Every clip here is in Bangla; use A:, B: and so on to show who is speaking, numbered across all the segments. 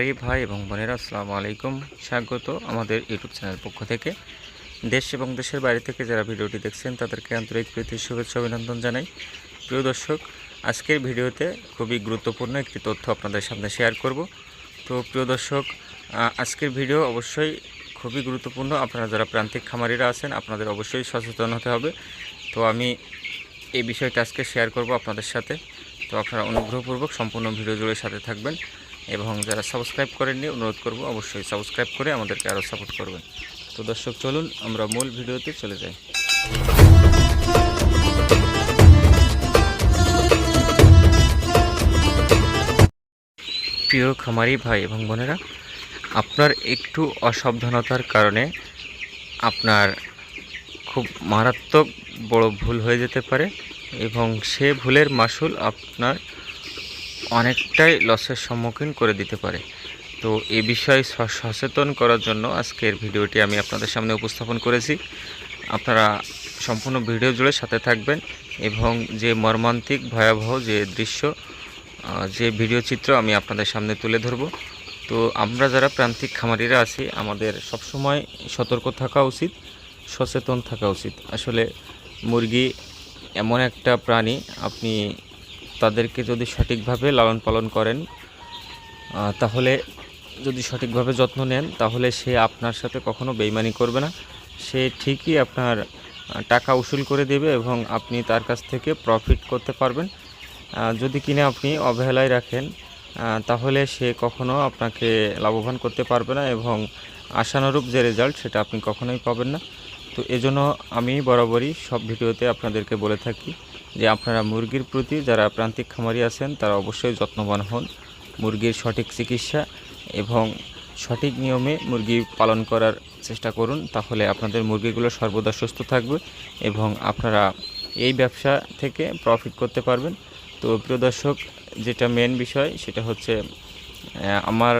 A: খামারি ভাই এবং বোনেরা, আসসালামু আলাইকুম। স্বাগত আমাদের ইউটিউব চ্যানেল পক্ষ থেকে। দেশ এবং দেশের বাইরে থেকে যারা ভিডিওটি দেখছেন, তাদেরকে আন্তরিক প্রীতি, শুভেচ্ছা, অভিনন্দন জানাই। প্রিয় দর্শক, আজকের ভিডিওতে খুবই গুরুত্বপূর্ণ একটি তথ্য আপনাদের সামনে শেয়ার করব। তো প্রিয় দর্শক আজকের ভিডিও অবশ্যই খুবই গুরুত্বপূর্ণ। আপনারা যারা প্রান্তিক খামারিরা আছেন, আপনাদের অবশ্যই সচেতন হতে হবে। তো আমি এই বিষয়টা আজকে শেয়ার করব আপনাদের সাথে। তো আপনারা অনুগ্রহপূর্বক সম্পূর্ণ ভিডিও জুড়ে সাথে থাকবেন। এবং যারা সাবস্ক্রাইব করেননি, অনুরোধ করব অবশ্যই সাবস্ক্রাইব করে আমাদেরকে আরও সাপোর্ট করবেন। তো দর্শক, চলুন আমরা মূল ভিডিওতে চলে যাই। প্রিয় খামারি ভাই এবং বোনেরা, আপনার একটু অসাবধানতার কারণে আপনার খুব মারাত্মক বড় ভুল হয়ে যেতে পারে এবং সে ভুলের মাসুল আপনার অনেকটাই লসের সম্মুখীন করে দিতে পারে। তো এ বিষয়ে সচেতন করার জন্য আজকের ভিডিওটি আমি আপনাদের সামনে উপস্থাপন করেছি। আপনারা সম্পূর্ণ ভিডিও জুড়ে সাথে থাকবেন এবং যে মর্মান্তিক ভয়াবহ যে দৃশ্য যে ভিডিও চিত্র আমি আপনাদের সামনে তুলে ধরব, তো আমরা যারা প্রান্তিক খামারিরা আছি, আমাদের সবসময় সতর্ক থাকা উচিত, সচেতন থাকা উচিত। আসলে মুরগি এমন একটা প্রাণী, আপনি তাদেরকে যদি সঠিকভাবে লালন পালন করেন তাহলে যদি সঠিকভাবে যত্ন নেন, তাহলে সে আপনার সাথে কখনো বেইমানি করবে না। সে ঠিকই আপনার টাকা উসুল করে দেবে এবং আপনি তার কাছ থেকে প্রফিট করতে পারবেন। যদি কিনে আপনি অবহেলায় রাখেন তাহলে সে কখনো আপনাকে লাভবান করতে পারবে না এবং আশানুরূপ যে রেজাল্ট সেটা আপনি কখনোই পাবেন না। তো এজন্য আমি বরাবরই সব ভিডিওতে আপনাদেরকে বলে থাকি যে আপনারা মুরগির প্রতি যারা প্রান্তিক খামারি আছেন, তারা অবশ্যই যত্নবান হন। মুরগির সঠিক চিকিৎসা এবং সঠিক নিয়মে মুরগি পালন করার চেষ্টা করুন, তাহলে আপনাদের মুরগিগুলো সর্বদা সুস্থ থাকবে এবং আপনারা এই ব্যবসা থেকে প্রফিট করতে পারবেন। তো প্রিয় দর্শক, যেটা মেন বিষয়, সেটা হচ্ছে আমার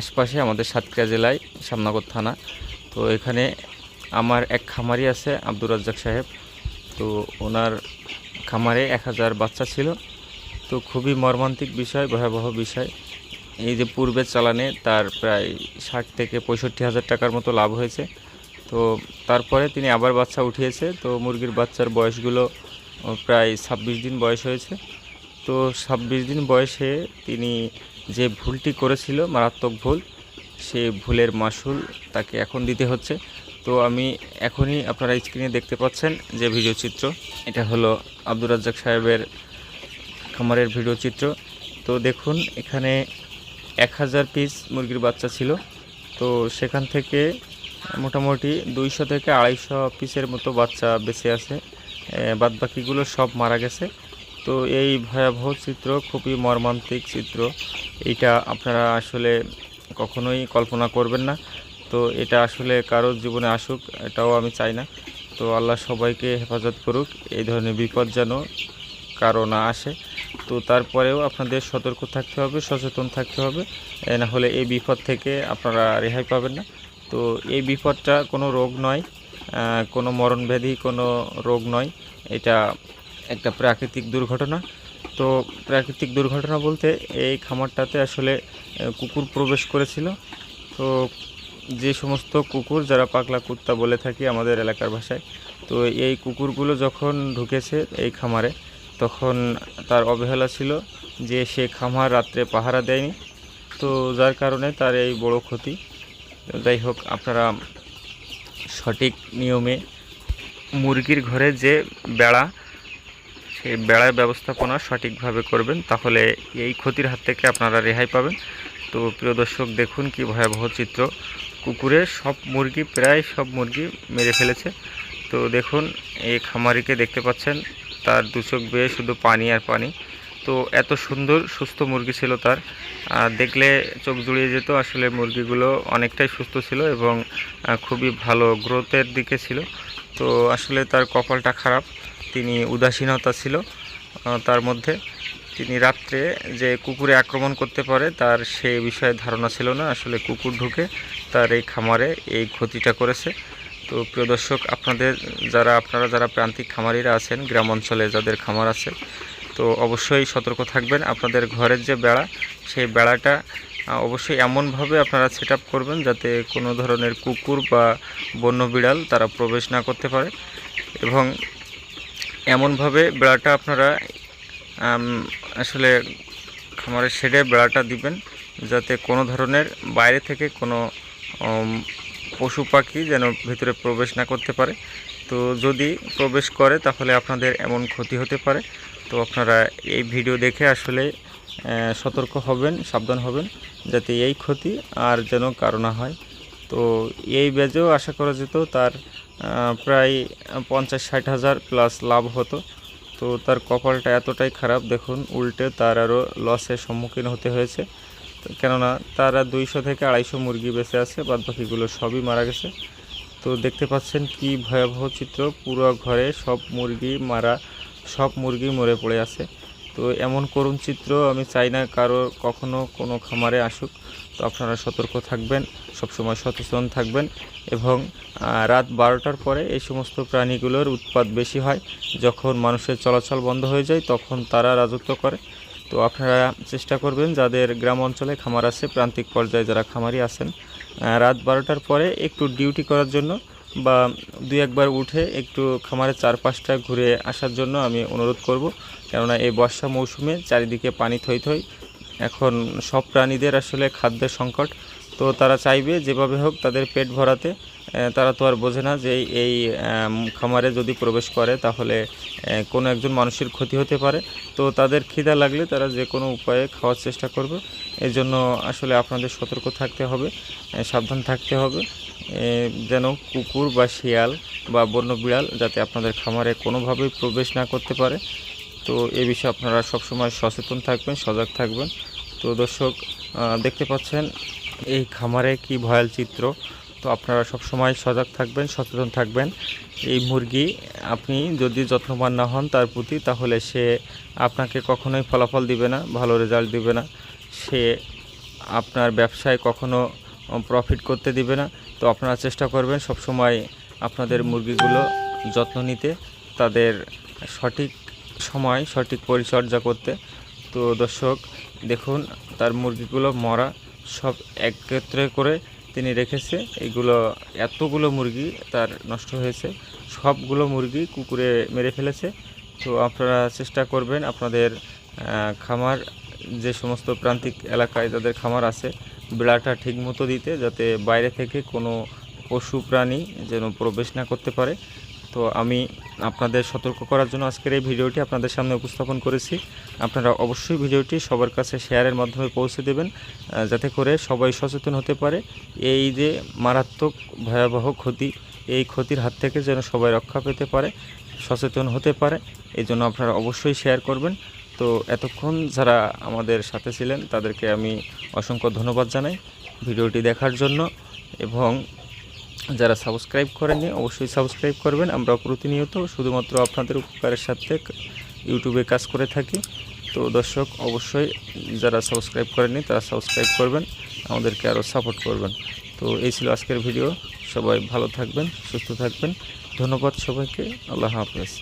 A: আশপাশে আমাদের সাতক্ষীরা জেলায় সামনগর থানা। তো এখানে আমার এক খামারি আছে, আব্দুর রাজ্জাক সাহেব। তো ওনার খামারে এক হাজার বাচ্চা ছিল। তো খুবই মর্মান্তিক বিষয়, ভয়াবহ বিষয়। এই যে পূর্বের চালানে তার প্রায় ষাট থেকে পঁয়ষট্টি হাজার টাকার মতো লাভ হয়েছে। তো তারপরে তিনি আবার বাচ্চা উঠিয়েছে। তো মুরগির বাচ্চার বয়সগুলো প্রায় ছাব্বিশ দিন বয়স হয়েছে। তো ছাব্বিশ দিন বয়সে তিনি যে ভুলটি করেছিল, মারাত্মক ভুল, সে ভুলের মাসুল তাকে এখন দিতে হচ্ছে। তো আমি এখনই আপনারা স্ক্রিনে দেখতে পাচ্ছেন যে ভিডিও চিত্র। এটা হলো আব্দুর রাজ্জাক সাহেবের খামারের ভিডিও চিত্র। তো দেখুন, এখানে এক হাজার পিস মুরগির বাচ্চা ছিল। তো সেখান থেকে মোটামুটি দুইশো থেকে আড়াইশো পিসের মতো বাচ্চা বেঁচে আছে। বাদ বাকিগুলো সব মারা গেছে। তো এই ভয়াবহ চিত্র খুবই মর্মান্তিক চিত্র। এইটা আপনারা আসলে কখনোই কল্পনা করবেন না। তো এটা আসলে কারোর জীবনে আসুক, এটাও আমি চাই না। তো আল্লাহ সবাইকে হেফাজত করুক, এই ধরনের বিপদ যেন কারও না আসে। তো তারপরেও আপনাদের সতর্ক থাকতে হবে, সচেতন থাকতে হবে না হলে এই বিপদ থেকে আপনারা রেহাই পাবেন না। তো এই বিপদটা কোনো রোগ নয় কোনো মরণব্যাধি, কোনো রোগ নয়, এটা একটা প্রাকৃতিক দুর্ঘটনা। তো প্রাকৃতিক দুর্ঘটনা বলতে এই খামারটাতে আসলে কুকুর প্রবেশ করেছিল। তো যে সমস্ত কুকুর যারা পাগলা কুত্তা বলে থাকি আমাদের এলাকার ভাষায়, তো এই কুকুরগুলো যখন ঢুকেছে এই খামারে, তখন তার অবহেলা ছিল যে সে খামার রাত্রে পাহারা দেয়নি। তো যার কারণে তার এই বড় ক্ষতি। যাই হোক, আপনারা সঠিক নিয়মে মুরগির ঘরে যে বেড়া, সেই বেড়ার ব্যবস্থাপনা সঠিকভাবে করবেন, তাহলে এই ক্ষতির হাত থেকে আপনারা রেহাই পাবেন। তো প্রিয় দর্শক, দেখুন কি ভয়াবহ চিত্র। কুকুরে সব মুরগি, প্রায় সব মুরগি মেরে ফেলেছে। তো দেখুন, এই খামারিকে দেখতে পাচ্ছেন, তার দু চোখ বেয়ে শুধু পানি আর পানি। তো এত সুন্দর, সুস্থ মুরগি ছিল তার। দেখলে চোখ জুড়িয়ে যেত, আসলে মুরগিগুলো অনেকটাই সুস্থ ছিল এবং খুবই ভালো গ্রোথের দিকে ছিল। তো আসলে তার কপালটা খারাপ, তিনি উদাসীনতা ছিল তার মধ্যে। তিনি রাত্রে যে কুকুরে আক্রমণ করতে পারে, তার সেই বিষয়ে ধারণা ছিল না। আসলে কুকুর ঢুকে তার এই খামারে এই ক্ষতিটা করেছে। তো প্রিয় দর্শক, আপনাদের যারা, আপনারা যারা প্রান্তিক খামারিরা আছেন, গ্রাম অঞ্চলে যাদের খামার আছে, তো অবশ্যই সতর্ক থাকবেন। আপনাদের ঘরের যে বেড়া, সেই বেড়াটা অবশ্যই এমনভাবে আপনারা সেট করবেন যাতে কোনো ধরনের কুকুর বা বন্য বিড়াল তারা প্রবেশ না করতে পারে। এবং এমনভাবে বেড়াটা আপনারা আসলে খামারের শেডে বেড়াটা দিবেন যাতে কোনো ধরনের বাইরে থেকে কোনো পশু পাখি যেন ভিতরে প্রবেশ না করতে পারে। তো যদি প্রবেশ করে তাহলে আপনাদের এমন ক্ষতি হতে পারে। তো আপনারা এই ভিডিও দেখে আসলে সতর্ক হবেন, সাবধান হবেন যাতে এই ক্ষতি আর যেন কারও না হয়। তো এই ব্যাজেও আশা করা যেত তার প্রায় পঞ্চাশ ষাট হাজার প্লাস লাভ হতো। তো তার কপালটা এতটাই খারাপ, দেখুন, উল্টে তার আরও লসের সম্মুখীন হতে হয়েছে। কেননা তারা দুইশো থেকে আড়াইশো মুরগি বেঁচে আছে বাদ বাকিগুলো সবই মারা গেছে। তো দেখতে পাচ্ছেন কি ভয়াবহ চিত্র, পুরো ঘরে সব মুরগি মারা, সব মুরগি মরে পড়ে আছে। তো এমন করুণ চিত্র আমি চাই না কারও কখনো কোনো খামারে আসুক। তো আপনারা সতর্ক থাকবেন, সবসময় সচেতন থাকবেন এবং রাত বারোটার পরে এই সমস্ত প্রাণীগুলোর উৎপাত বেশি হয়। যখন মানুষের চলাচল বন্ধ হয়ে যায় তখন তারা রাজত্ব করে। তো আপনারা চেষ্টা করবেন যাদের গ্রাম অঞ্চলে খামার আছে, প্রান্তিক পর্যায়ে যারা খামারি আছেন রাত বারোটার পরে একটু ডিউটি করার জন্য বা দুই একবার উঠে একটু খামারের চারপাশটা ঘুরে আসার জন্য আমি অনুরোধ করব। কেননা এই বর্ষা মৌসুমে চারিদিকে পানি থই থই এখন সব প্রাণীদের আসলে খাদ্যের সংকট। তো তারা চাইবে যেভাবে হোক তাদের পেট ভরাতে। তারা তো আর বোঝে না যে এই- খামারে যদি প্রবেশ করে তাহলে কোনো একজন মানুষের ক্ষতি হতে পারে। তো তাদের খিদা লাগলে তারা যে কোনো উপায়ে খাওয়ার চেষ্টা করবে। এই জন্য আসলে আপনাদের সতর্ক থাকতে হবে সাবধান থাকতে হবে। যেন কুকুর বা শিয়াল বা বন্য বিড়াল যাতে আপনাদের খামারে কোনোভাবেই প্রবেশ না করতে পারে। তো এ বিষয়ে আপনারা সবসময় সচেতন থাকবেন, সজাগ থাকবেন। তো দর্শক দেখতে পাচ্ছেন এই খামারে কি ভয়াল চিত্র। তো আপনারা সবসময় সজাগ থাকবেন, সচেতন থাকবেন। এই মুরগি আপনি যদি যত্নবান না হন তার প্রতি, তাহলে সে আপনাকে কখনোই ফলাফল দিবে না, ভালো রেজাল্ট দিবে না। সে আপনার ব্যবসায় কখনো প্রফিট করতে দিবে না। তো আপনারা চেষ্টা করবেন সবসময় আপনাদের মুরগিগুলো যত্ন নিতে, তাদের সঠিক সময়, সঠিক পরিচর্যা করতে। তো দর্শক, দেখুন, তার মুরগিগুলো মরা সব একত্রে করে তিনি রেখেছে। এগুলো এতগুলো মুরগি তার নষ্ট হয়েছে। সবগুলো মুরগি কুকুরে মেরে ফেলেছে। তো আপনারা চেষ্টা করবেন আপনাদের খামার, যে সমস্ত প্রান্তিক এলাকায় যাদের খামার আছে বেড়াটা ঠিক মতো দিতে যাতে বাইরে থেকে কোনো পশু প্রাণী যেন প্রবেশ না করতে পারে। তো আমি আপনাদের সতর্ক করার জন্য আজকের এই ভিডিওটি আপনাদের সামনে উপস্থাপন করেছি। আপনারা অবশ্যই ভিডিওটি সবার কাছে শেয়ারের মাধ্যমে পৌঁছে দেবেন যাতে করে সবাই সচেতন হতে পারে। এই যে মারাত্মক ভয়াবহ ক্ষতি, এই ক্ষতির হাত থেকে যেন সবাই রক্ষা পেতে পারে, সচেতন হতে পারে এই জন্য আপনারা অবশ্যই শেয়ার করবেন। তো এতক্ষণ যারা আমাদের সাথে ছিলেন, তাদেরকে আমি অসংখ্য ধন্যবাদ জানাই ভিডিওটি দেখার জন্য। এবং যারা সাবস্ক্রাইব করেননি, অবশ্যই সাবস্ক্রাইব করবেন। আমরা প্রতিনিয়ত শুধুমাত্র আপনাদের উপকারের সাথে ইউটিউবে কাজ করে থাকি। তো দর্শক, অবশ্যই যারা সাবস্ক্রাইব করেননি, তারা সাবস্ক্রাইব করবেন, আমাদেরকে আরও সাপোর্ট করবেন। তো এই ছিল আজকের ভিডিও। সবাই ভালো থাকবেন, সুস্থ থাকবেন। ধন্যবাদ সবাইকে। আল্লাহ হাফেজ।